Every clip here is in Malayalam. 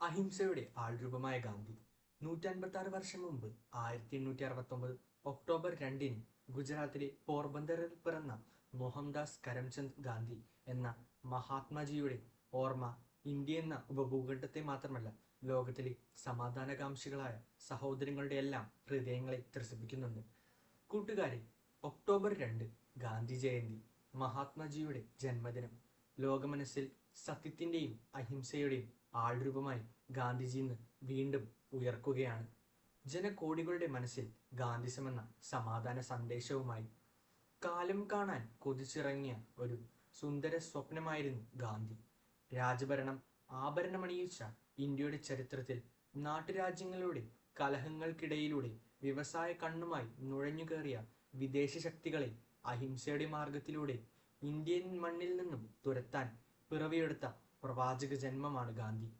അഹിംസയുടെ ആൾരൂപമായ ഗാന്ധി നൂറ്റൻപത്തി ആറ് വർഷം മുമ്പ് ആയിരത്തി എണ്ണൂറ്റി അറുപത്തൊമ്പത് ഒക്ടോബർ രണ്ടിന് ഗുജറാത്തിലെ പോർബന്തറിൽ പിറന്ന മോഹൻദാസ് കരംചന്ദ് ഗാന്ധി എന്ന മഹാത്മാജിയുടെ ഓർമ്മ ഇന്ത്യ എന്ന ഉപഭൂഖണ്ഡത്തെ മാത്രമല്ല ലോകത്തിലെ സമാധാനകാംക്ഷികളായ സഹോദരങ്ങളുടെ എല്ലാം ഹൃദയങ്ങളെ ത്രസിപ്പിക്കുന്നുണ്ട്. കൂട്ടുകാരെ ഒക്ടോബർ രണ്ട് ഗാന്ധി ജയന്തി മഹാത്മാജിയുടെ ജന്മദിനം. ലോകമനസ്സിൽ സത്യത്തിന്റെയും അഹിംസയുടെയും ആൾരൂപമായി ഗാന്ധിജി ഇന്ന് വീണ്ടും ഉയർക്കുകയാണ്. ജനകോടികളുടെ മനസ്സിൽ ഗാന്ധിസം എന്ന സമാധാന സന്ദേശവുമായി കാലം കാണാൻ കൊതിച്ചിറങ്ങിയ ഒരു സുന്ദര സ്വപ്നമായിരുന്നു ഗാന്ധി. രാജഭരണം ആഭരണമണിയിച്ച ഇന്ത്യയുടെ ചരിത്രത്തിൽ നാട്ടുരാജ്യങ്ങളുടെ കലഹങ്ങൾക്കിടയിലൂടെ വ്യവസായ കണ്ണുമായി നുഴഞ്ഞുകയറിയ വിദേശ ശക്തികളെ അഹിംസയുടെ മാർഗത്തിലൂടെ ഇന്ത്യൻ മണ്ണിൽ നിന്നും തുരത്താൻ പിറവിയെടുത്ത പ്രവാചക ജന്മമാണ് ഗാന്ധി.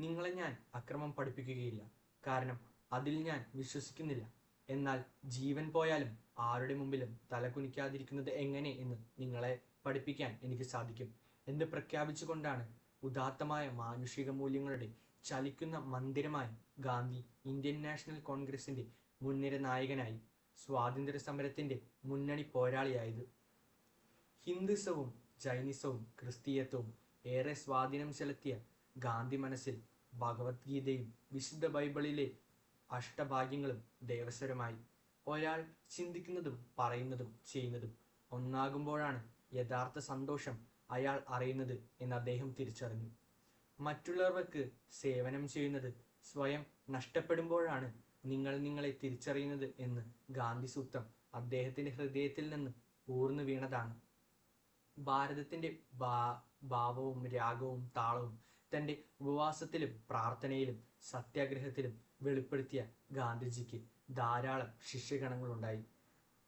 നിങ്ങളെ ഞാൻ അക്രമം പഠിപ്പിക്കുകയില്ല. കാരണം അതിൽ ഞാൻ വിശ്വസിക്കുന്നില്ല. എന്നാൽ ജീവൻ പോയാലും ആരുടെ മുമ്പിലും തലകുനിക്കാതിരിക്കുന്നത് എങ്ങനെ എന്ന് നിങ്ങളെ പഠിപ്പിക്കാൻ എനിക്ക് സാധിക്കും. എന്ന് പ്രഖ്യാപിച്ചുകൊണ്ടാണ് ഉദാത്തമായ മാനുഷിക മൂല്യങ്ങളുടെ ചലിക്കുന്ന മന്ദിരമായി ഗാന്ധി ഇന്ത്യൻ നാഷണൽ കോൺഗ്രസിന്റെ മുൻനിര നായകനായി സ്വാതന്ത്ര്യ സമരത്തിന്റെ മുന്നണി പോരാളിയായത്. ഹിന്ദുസവും ജൈനിസവും ക്രിസ്തീയത്വവും ഏറെ സ്വാധീനം ചെലുത്തിയ ഗാന്ധി മനസ്സിൽ ഭഗവത്ഗീതയും വിശുദ്ധ ബൈബിളിലെ അഷ്ടഭാഗ്യങ്ങളും ദേവസ്വരമായി ഒരാൾ ചിന്തിക്കുന്നതും പറയുന്നതും ചെയ്യുന്നതും ഒന്നാകുമ്പോഴാണ് യഥാർത്ഥ സന്തോഷം അയാൾ അറിയുന്നത് എന്ന് അദ്ദേഹം തിരിച്ചറിഞ്ഞു. മറ്റുള്ളവർക്ക് സേവനം ചെയ്യുന്നത് സ്വയം നഷ്ടപ്പെടുമ്പോഴാണ് നിങ്ങൾ നിങ്ങളെ തിരിച്ചറിയുന്നത് എന്ന് ഗാന്ധി സൂത്രം അദ്ദേഹത്തിന്റെ ഹൃദയത്തിൽ നിന്ന് ഊർന്നു വീണതാണ്. ഭാരതത്തിന്റെ ഭാവവും രാഗവും താളവും തന്റെ ഉപവാസത്തിലും പ്രാർത്ഥനയിലും സത്യാഗ്രഹത്തിലും വെളിപ്പെടുത്തിയ ഗാന്ധിജിക്ക് ധാരാളം ശിഷ്യഗണങ്ങളുണ്ടായി.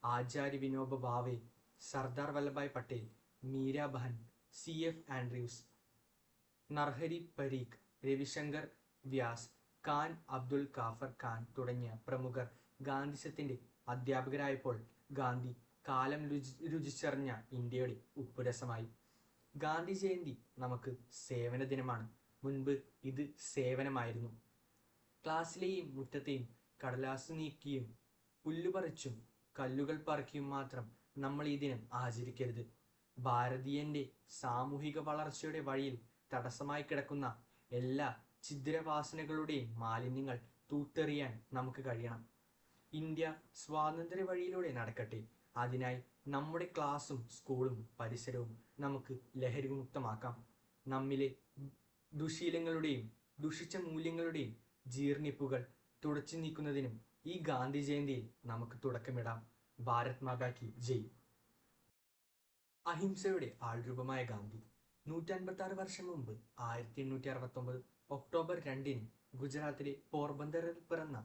Acharya Vinoba Bhave Sardar Vallabhbhai Patel Mirabehn C F Andrews Narhari Parikh Ravishankar Vyas Khan Abdul Ghaffar Khan തുടങ്ങിയ പ്രമുഖർ ഗാന്ധിസത്തിന്റെ അധ്യാപകരായപ്പോൾ ഗാന്ധി കാലം രുചി രുചിച്ചറിഞ്ഞ ഇന്ത്യയുടെ ഉപ്പുരസമായി. ഗാന്ധി ജയന്തി നമുക്ക് സേവന ദിനമാണ്. മുൻപ് ഇത് സേവനമായിരുന്നു. ക്ലാസ്സിലെയും മുറ്റത്തെയും കടലാസ് നീക്കിയും പുല്ലുപറിച്ചും കല്ലുകൾ പറക്കിയും മാത്രം നമ്മൾ ഈ ദിനം ആചരിക്കരുത്. ഭാരതീയന്റെ സാമൂഹിക വളർച്ചയുടെ വഴിയിൽ തടസ്സമായി കിടക്കുന്ന എല്ലാ ഛിദ്രവാസനകളുടെയും മാലിന്യങ്ങൾ തൂത്തെറിയാൻ നമുക്ക് കഴിയണം. ഇന്ത്യ സ്വാതന്ത്ര്യ വഴിയിലൂടെ നടക്കട്ടെ. അതിനായി നമ്മുടെ ക്ലാസ്സും സ്കൂളും പരിസരവും നമുക്ക് ലഹരി ലഹരിമുക്തമാക്കാം. നമ്മിലെ ദുശീലങ്ങളുടെയും ദുഷിച്ച മൂല്യങ്ങളുടെയും ജീർണിപ്പുകൾ തുടച്ചു നീക്കുന്നതിനും ഈ ഗാന്ധി ജയന്തിയിൽ നമുക്ക് തുടക്കമിടാം. ഭാരത് മാതാ കി ജയ്. അഹിംസയുടെ ആൾരൂപമായ ഗാന്ധി നൂറ്റൻപത്തി ആറ് വർഷം മുമ്പ് ആയിരത്തി എണ്ണൂറ്റി അറുപത്തി ഒമ്പത് ഒക്ടോബർ രണ്ടിന് ഗുജറാത്തിലെ പോർബന്തറിൽ പിറന്ന